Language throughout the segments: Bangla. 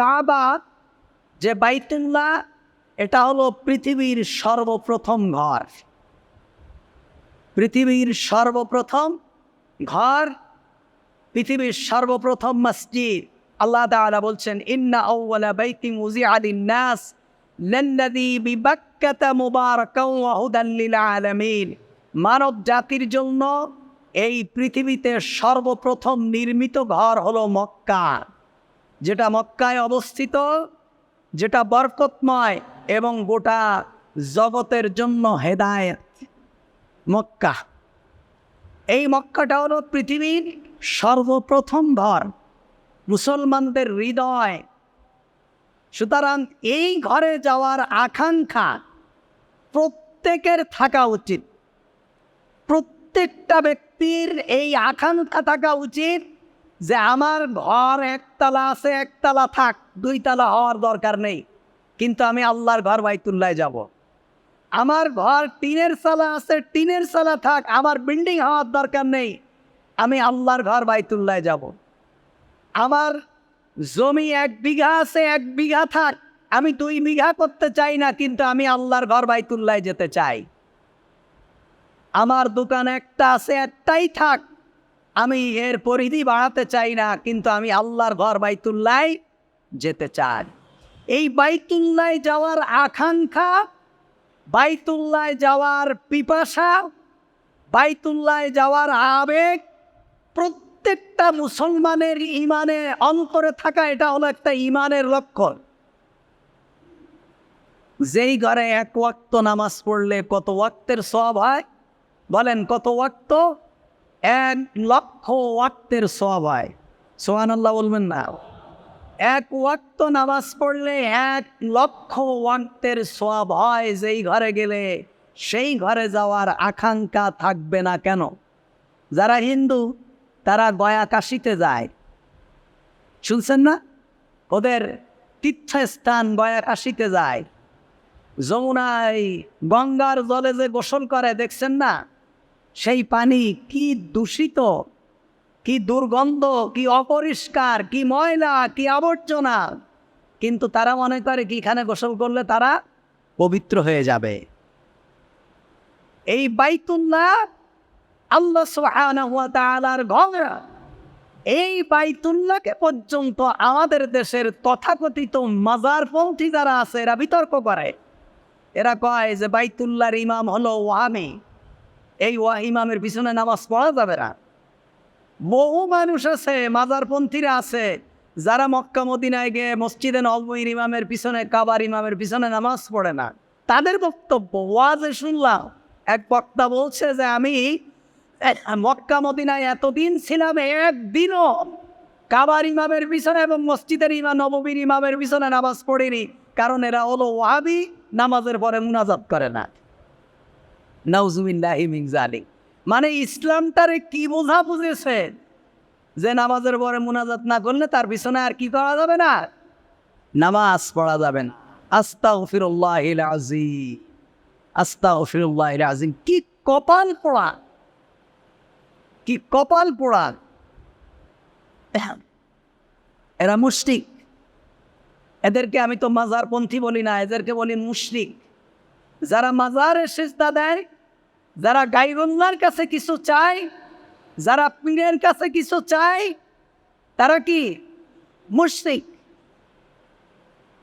কাবা যে বাইতুল্লাহ, এটা হলো পৃথিবীর সর্বপ্রথম ঘর। পৃথিবীর সর্বপ্রথম ঘর, পৃথিবীর সর্বপ্রথম মসজিদ। আল্লাহ তাআলা বলছেন, ইন্না আউওয়ালা বাইতি মুজিআ লিন-নাস, লাল্লাযী বিবাক্কাতা মুবারাকাও ওয়া হুদাল লিল আলামিন মানব জাতির জন্য এই পৃথিবীতে সর্বপ্রথম নির্মিত ঘর হলো মক্কা। যেটা মক্কায় অবস্থিত, যেটা বরকতময় এবং গোটা জগতের জন্য হেদায়েত, মক্কা। এই মক্কাটা হলো পৃথিবীর সর্বপ্রথম ঘর, মুসলমানদের হৃদয়। সুতরাং এই ঘরে যাওয়ার আকাঙ্ক্ষা প্রত্যেকের থাকা উচিত। প্রত্যেকটা ব্যক্তির এই আকাঙ্ক্ষা থাকা উচিত যে আমার ঘর একতলা আছে, একতলা থাক, দুইতলা হওয়ার দরকার নেই। কিন্তু আমি আল্লাহর ঘর বাইতুল্লায় যাব। আমার ঘর টিনের সালা আছে, টিনের সালা থাক, আমার বিল্ডিং হওয়ার দরকার নেই। আমি আল্লাহর ঘর বাইতুল্লায় যাব। আমার জমি এক বিঘা আছে, এক বিঘা থাক, আমি দুই বিঘা করতে চাই না, কিন্তু আমি আল্লাহর ঘর বাইতুল্লায় যেতে চাই। আমার দোকান একটা আছে, একটাই থাক আমি এর পরিধি বাড়াতে চাই না, কিন্তু আমি আল্লাহর ঘর বাইতুল্লায় যেতে চাই। এই বাইতুল্লায় যাওয়ার আকাঙ্ক্ষা বাইতুল্লায় যাওয়ার পিপাসা বাইতুল্লায় যাওয়ার আবেগ, প্রত্যেকটা মুসলমানের ইমানে অন্তরে থাকা এটা হলো একটা ইমানের লক্ষণ। যেই ঘরে এক ওয়াক্ত নামাজ পড়লে কত ওয়াক্তের সব হয়? বলেন কত ওয়াক্ত? এক লক্ষ ওয়াক্তের সব হয়। সোহান আল্লাহ বলবেন না। এক ওয়াক্ত নামাজ পড়লে এক লক্ষ ওয়াক্তের সব হয় যেই ঘরে গেলে, সেই ঘরে যাওয়ার আকাঙ্ক্ষা থাকবে না কেন? যারা হিন্দু, তারা গয়া কাশিতে যায়। শুনছেন না? ওদের তীর্থস্থান গয়া কাশিতে যায়। যমুনায় গঙ্গার জলে যে গোসল করে, দেখছেন না? সেই পানি কি দূষিত, কি দুর্গন্ধ, কি অপরিষ্কার, কি ময়লা, কি আবর্জনা? কিন্তু তারা মনে করে কি এখানে গোসল করলে তারা পবিত্র হয়ে যাবে। এই বাইতুল্লাহ আল্লাহ তাআলার ঘর এই বাইতুল্লাহকে পর্যন্ত আমাদের দেশের তথাকথিত মাজার মাজারপন্থী যারা আছে, এরা বিতর্ক করে। এরা কয় যে বাইতুল্লাহর ইমাম হলো ওয়ামি। এই ওয়া ইমামের পিছনে নামাজ পড়া যাবে না। বহু মানুষ আছে, মাজারপন্থীরা আছে, যারা মক্কা, মদিনায় গিয়ে মসজিদে নবমীর ইমামের পিছনে, কাবার ইমামের পিছনে নামাজ পড়ে না। তাদের বক্তব্য, ওয়াজে শুনলাম, এক বক্তা বলছে যে, আমি মক্কা, মদিনায় এতদিন ছিলাম, একদিনও কাবার ইমামের পিছনে এবং মসজিদের ইমাম, নবমীর ইমামের পিছনে নামাজ পড়িনি। কারণ এরা হলো ওয়াবি নামাজের পরে মুনাজাত করে না। নাউজুবিল্লাহি মিন জালিক মানে ইসলামটারে কি বোঝা বুঝেছে? যে নামাজের পরে মুনাজাত না করলে তার পিছনে আর কি করা যাবে না? নামাজ পড়া যাবে না। আস্তাগফিরুল্লাহ আজিম আস্তাগফিরুল্লাহ আজিম কি কপাল পোড়া? কি কপাল পোড়া? এরা মুশরিক। এদেরকে আমি তো মাজারপন্থী বলি না, এদেরকে বলি মুশরিক। যারা মাজারে সেজদা দেয় যারা গাইবন্লার কাছে কিছু চায়, যারা পীরের কাছে কিছু চায়, তারা কি? মুশরিক।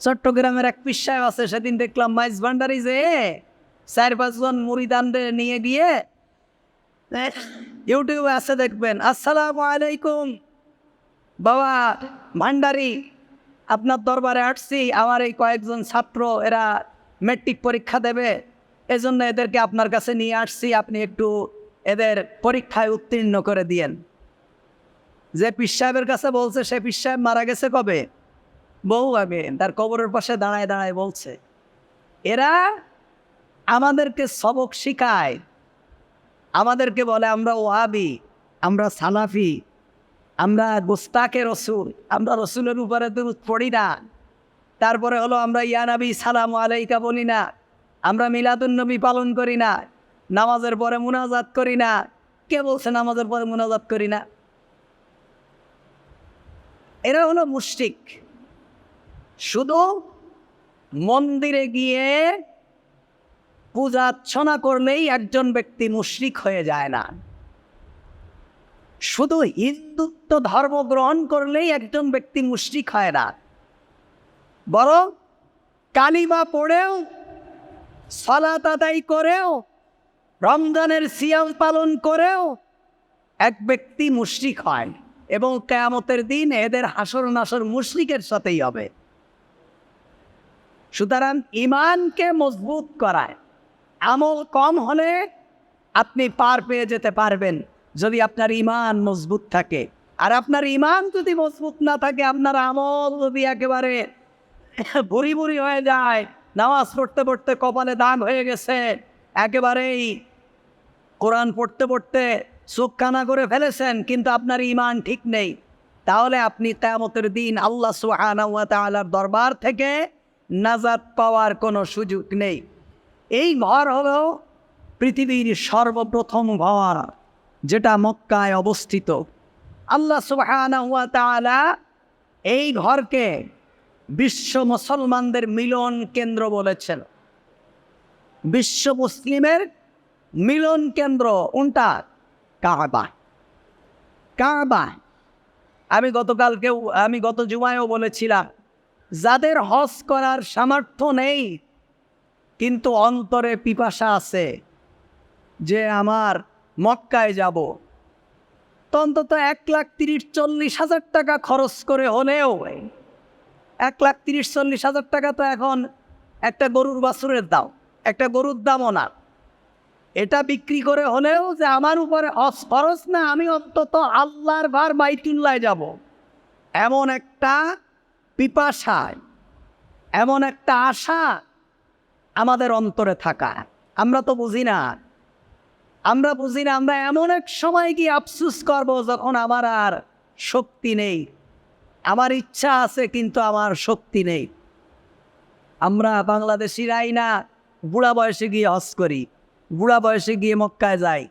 চট্টগ্রামের এক পীর সাহেব আছে, সেদিন দেখলাম মাইজ ভান্ডারি যে চার পাঁচজন মুড়িদানরে নিয়ে গিয়ে ইউটিউবে আছে, দেখবেন। আসসালামু আলাইকুম, বাবা ভান্ডারি, আপনার দরবারে আসছি, আমার এই কয়েকজন ছাত্র, এরা মেট্রিক পরীক্ষা দেবে। এজন্য এদেরকে আপনার কাছে নিয়ে আসছি, আপনি একটু এদের পরীক্ষায় উত্তীর্ণ করে দিয়েন। যে পীর সাহেবের কাছে বলছে, সে পীর সাহেব মারা গেছে কবে? বহু আগে তার কবরের পাশে দাঁড়ায় দাঁড়ায় বলছে, এরা আমাদেরকে সবক শিখায়। আমাদেরকে বলে, আমরা ওয়াবি, আমরা সালাফি, আমরা গোস্তাকে রসুল, আমরা রসুলের উপরে দুরুদ পড়ি না। তারপরে হলো, আমরা ইয়ানাবি সালাম আলাইকা বলি না। আমরা মিলাদুন্নবী পালন করি না, নামাজের পরে মুনাজাত করি না। কে বলছে নামাজের পরে মুনাজাত করি না? এরা হলো মুশরিক। শুধু মন্দিরে গিয়ে পূজার্চনা করলেই একজন ব্যক্তি মুশরিক হয়ে যায় না। শুধু হিন্দুত্ব ধর্ম গ্রহণ করলেই একজন ব্যক্তি মুশরিক হয় না। বরং কালিমা পড়েও সলাত আদায় করেও, রমজানের সিয়াম পালন করেও এক ব্যক্তি মুশরিক হয় এবং কেয়ামতের দিন এদের হাসর নাসর মুশরিকের সাথেই হবে। সুতরাং ইমানকে মজবুত করায়। আমল কম হলে আপনি পার পেয়ে যেতে পারবেন যদি আপনার ইমান মজবুত থাকে। আর আপনার ইমান যদি মজবুত না থাকে, আপনার আমল যদি একেবারে বুড়ি বুড়ি হয়ে যায় নামাজ পড়তে পড়তে কপালে দাগ হয়ে গেছে। একেবারেই কোরআন পড়তে পড়তে চোখ কানা করে ফেলেছেন, কিন্তু আপনার ইমান ঠিক নেই। তাহলে আপনি তেমতের দিন আল্লাহ সুহানার দরবার থেকে নাজাত পাওয়ার কোনো সুযোগ নেই। এই ঘর হলো পৃথিবীর সর্বপ্রথম ঘর, যেটা মক্কায় অবস্থিত। আল্লাহ সুবাহ এই ঘরকে বিশ্ব মুসলমানদের মিলন কেন্দ্র বলেছেন। বিশ্ব মুসলিমের মিলন কেন্দ্র উনটা কাবা। কাবা। আমি গতকালকেও, আমি গত জুমায়ও বলেছিলাম, যাদের হজ করার সামর্থ্য নেই, কিন্তু অন্তরে পিপাসা আছে যে আমার মক্কায় যাব। অন্তত এক লাখ তিরিশ চল্লিশ হাজার টাকা খরচ করে হলেও এক লাখ তিরিশ, চল্লিশ হাজার টাকা তো এখন একটা গরুর বাছুরের দাম, একটা গরুর দাম না এটা বিক্রি করে হলেও যে আমার উপরে খরচ না, আমি অন্তত আল্লাহর ভার বাইতুল্লায় যাব। এমন একটা পিপাসায়, এমন একটা আশা আমাদের অন্তরে থাকা আমরা তো বুঝি না। আমরা বুঝি না, আমরা এমন এক সময় কি আফসুস করব যখন আমার আর শক্তি নেই। আমার ইচ্ছা আছে, কিন্তু আমার শক্তি নেই। আমরা বাংলাদেশিরাই না, বুড়া বয়সে গিয়ে হজ করি, বুড়া বয়সে গিয়ে মক্কায় যাই।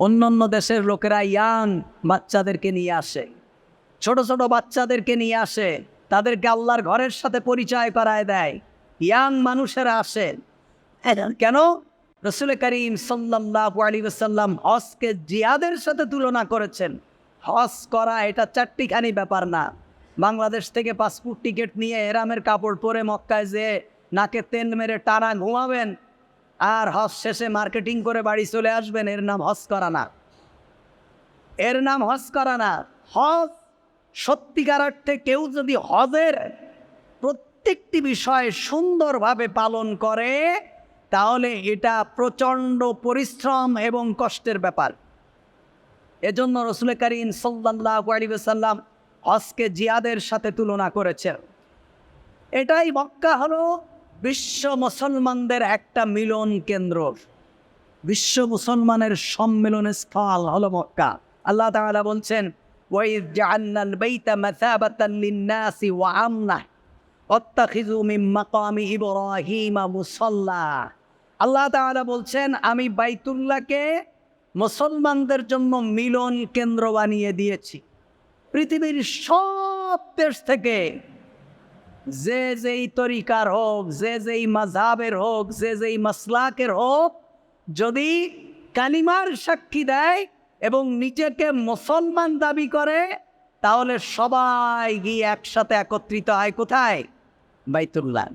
অন্য অন্য দেশের লোকেরা ইয়াং বাচ্চাদেরকে নিয়ে আসে, ছোট ছোট বাচ্চাদেরকে নিয়ে আসে, তাদেরকে আল্লাহর ঘরের সাথে পরিচয় করায় দেয়। ইয়াং মানুষেরা আসেন কেন? রসুল করিম সাল্লাহ আলী সাল্লাম হজকে জিয়াদের সাথে তুলনা করেছেন। হজ করা এটা চারটিখানি ব্যাপার না। বাংলাদেশ থেকে পাসপোর্ট টিকিট নিয়ে এরামের কাপড় পরে মক্কায় যে নাকে তেল মেরে টানা ঘুমাবেন, আর হজ শেষে মার্কেটিং করে বাড়ি চলে আসবেন, এর নাম হজ করা না। এর নাম হজ করা না। হজ সত্যিকার অর্থে কেউ যদি হজের প্রত্যেকটি বিষয় সুন্দরভাবে পালন করে, তাহলে এটা প্রচণ্ড পরিশ্রম এবং কষ্টের ব্যাপার। এজন্য রসুল করিম সাল্লাহ আলিবাসাল্লাম হজকে জিয়াদের সাথে তুলনা করেছেন এটাই মক্কা হলো বিশ্ব মুসলমানদের একটা মিলন কেন্দ্র। বিশ্ব মুসলমানের সম্মেলন স্থল হলো মক্কা। আল্লাহ তাআলা বলছেন ওয়াত্তাখিযু মিন মাকামি আল্লাহ বলছেন, আমি বাইতুল্লাহকে মুসলমানদের জন্য মিলন কেন্দ্র বানিয়ে দিয়েছি। পৃথিবীর সব দেশ থেকে যে যেই তরিকার হোক, যে যেই মাঝাবের হোক, যে যেই মাসলাকের হোক, যদি কালিমার সাক্ষী দেয় এবং নিজেকে মুসলমান দাবি করে, তাহলে সবাই গিয়ে একসাথে একত্রিত হয় কোথায়? বাইতুল্লাহ।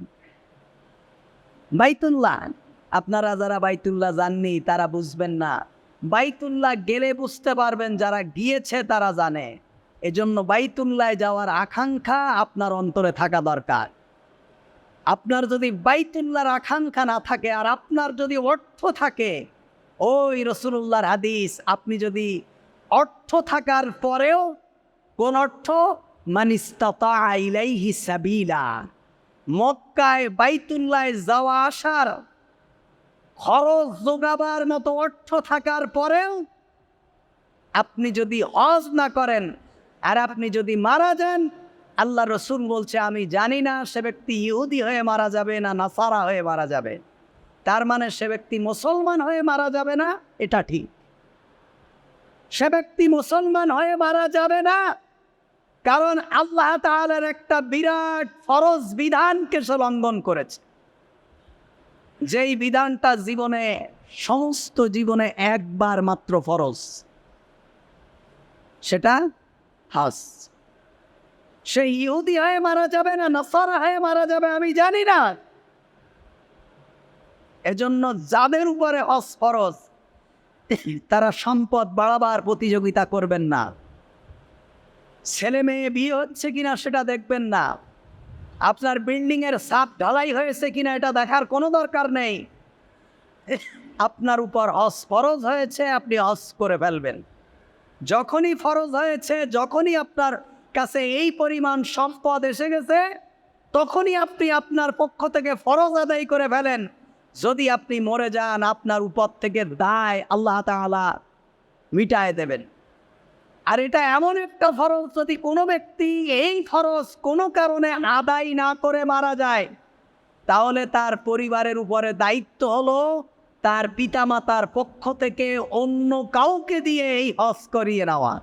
বাইতুল্লাহ। আপনারা যারা বাইতুল্লাহ জাননি তারা বুঝবেন না। বাইতুল্লাহ গেলে বুঝতে পারবেন, যারা গিয়েছে তারা জানে। এজন্য বাইতুল্লায় যাওয়ার আকাঙ্ক্ষা আপনার অন্তরে থাকা দরকার। আপনার যদি বাইতুল্লাহর আকাঙ্ক্ষা না থাকে আর আপনার যদি অর্থ থাকে, ওই রসুল্লাহর হাদিস, আপনি যদি অর্থ থাকার পরেও কোন অর্থ? মানিস্তাইলাইহি সাবিলা। মক্কায় বাইতুল্লায় যাওয়া আসার খরচ যোগাবার মতো অর্থ থাকার পরেও আপনি যদি হজ না করেন আর আপনি যদি মারা যান, আল্লাহ রসুল বলছে, আমি জানি না সে ব্যক্তি ইহুদি হয়ে মারা যাবে না নাসারা হয়ে মারা যাবে। তার মানে সে ব্যক্তি মুসলমান হয়ে মারা যাবে না, এটা ঠিক। সে ব্যক্তি মুসলমান হয়ে মারা যাবে না, কারণ আল্লাহ তাআলার একটা বিরাট ফরজ বিধানকে সে লঙ্ঘন করেছে। যেই বিধানটা জীবনে, সমস্ত জীবনে একবার মাত্র ফরজ, সেটা হাস ইহুদি হয়ে মারা যাবে না, নসারা হয়ে মারা যাবে, আমি জানি না। এজন্য যাদের উপরে হস তারা সম্পদ বাড়াবার প্রতিযোগিতা করবেন না। ছেলে মেয়ে বিয়ে হচ্ছে কিনা সেটা দেখবেন না। আপনার বিল্ডিং এর ছাদ ঢালাই হয়েছে কিনা এটা দেখার কোনো দরকার নেই। আপনার উপর হস ফরজ হয়েছে, আপনি হস করে ফেলবেন। যখনই ফরজ হয়েছে, যখনই আপনার কাছে এই পরিমাণ সম্পদ এসে গেছে, তখনই আপনি আপনার পক্ষ থেকে ফরজ আদায় করে ফেলেন। যদি আপনি মরে যান, আপনার উপর থেকে দায় আল্লাহ তাআলা মিটায় দেবেন। আর এটা এমন একটা ফরজ যদি কোনো ব্যক্তি এই ফরজ কোনো কারণে আদায় না করে মারা যায়, তাহলে তার পরিবারের উপরে দায়িত্ব হলো তার পিতামাতার পক্ষ থেকে অন্য কাউকে দিয়ে এই হজ করিয়ে নেওয়া।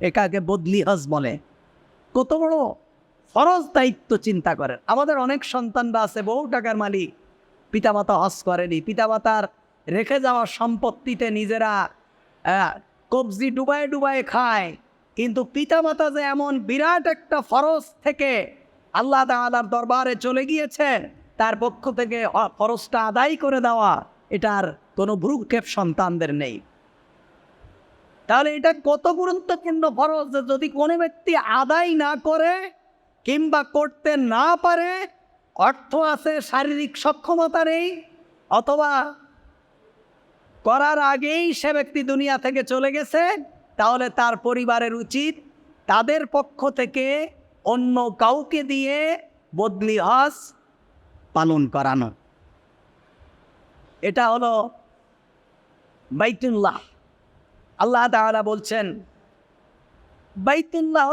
একাকে বদলি হজ বলে। কত বড় ফরজ দায়িত্ব চিন্তা করেন। আমাদের অনেক সন্তানরা আছে, বহু টাকার মালিক। পিতামাতা হজ করেনি। পিতামাতার রেখে যাওয়া সম্পত্তিতে নিজেরা কবজি ডুবায় ডুবায় খায়। কিন্তু পিতামাতা যে এমন বিরাট একটা ফরজ থেকে আল্লাহ তাআলার দরবারে চলে গিয়েছে তার পক্ষ থেকে ফরজটা আদায় করে দেওয়া। এটার কোনো ভ্রুক্ষেপ সন্তানদের নেই। তাহলে এটা কত গুরুত্বপূর্ণ ফরজ যদি কোনো ব্যক্তি আদায় না করে কিংবা করতে না পারে, অর্থ আছে, শারীরিক সক্ষমতা নেই, অথবা করার আগেই সে ব্যক্তি দুনিয়া থেকে চলে গেছে, তাহলে তার পরিবারের উচিত তাদের পক্ষ থেকে অন্য কাউকে দিয়ে বদলি হজ পালন করানো। এটা হলো বাইতুল্লাহ। আল্লাহ তাআলা বলছেন বাইতুল্লাহ